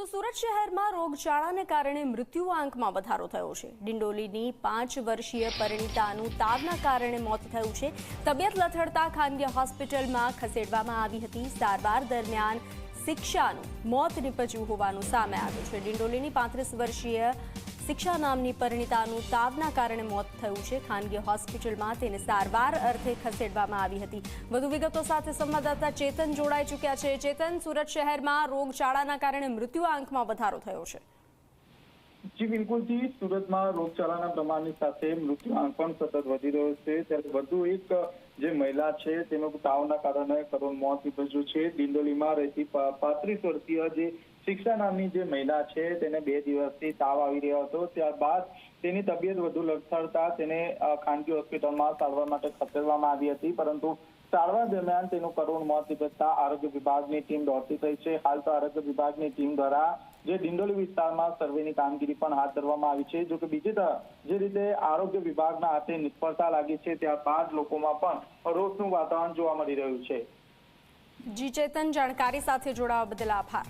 તો સુરત શહેરમાં રોગચાળાને કારણે મૃત્યુ આંકમાં વધારો થયો છે. ડિંડોલીની પાંચ વર્ષીય પરિણીતાનું તાવના કારણે મોત થયું છે. તબિયત લથડતા ખાનગી હોસ્પિટલમાં ખસેડવામાં આવી હતી. સારવાર દરમિયાન શિક્ષાનું મોત નીપજ્યું હોવાનું સામે આવ્યું છે. ડિંડોલીની પાંત્રીસ વર્ષીય શિક્ષા નામની પરિણીતાનું તાવના કારણે મોત થયું છે. ખાનગી હોસ્પિટલમાં તેને સારવાર અર્થે ખસેડવામાં આવી હતી. વધુ વિગતો સાથે સંવાદદાતા ચેતન જોડાઈ ચૂક્યા છે. ચેતન, સુરત શહેરમાં રોગચાળાના કારણે મૃત્યુ આંકમાં વધારો થયો છે. જી બિલકુલથી સુરતમાં રોગચાળાના પ્રમાણની સાથે મૃત્યુઆંક પણ સતત વધી રહ્યો છે. ત્યારે વધુ એક, જે મહિલા છે, તેનું તાવના કારણે કરોડ મોત નીપજ્યું છે. દિંડોલીમાં રહેતી પાંત્રીસ વર્ષીય જે શિક્ષા નામની જે મહિલા છે, તેને બે દિવસથી તાવ આવી રહ્યો હતો. ત્યારબાદ તેની તબિયત વધુ લથડતા તેને ખાનગી હોસ્પિટલમાં સારવાર માટે ખસેડવામાં આવી હતી. પરંતુ સારવાર દરમિયાન તેનું કરુણ મોત નીપજતા આરોગ્ય વિભાગની ટીમ દોડતી થઈ છે. હાલ તો આરોગ્ય વિભાગની ટીમ દ્વારા જે દિંડોલી વિસ્તારમાં સર્વેની કામગીરી પણ હાથ ધરવામાં આવી છે જો કે બીજી તરફ જે રીતે આરોગ્ય વિભાગના હાથે નિષ્ફળતા લાગી છે, ત્યારબાદ લોકોમાં પણ રોષનું વાતાવરણ જોવા મળી રહ્યું છે. જી ચેતન, જાણકારી સાથે જોડાવા બદલ આભાર.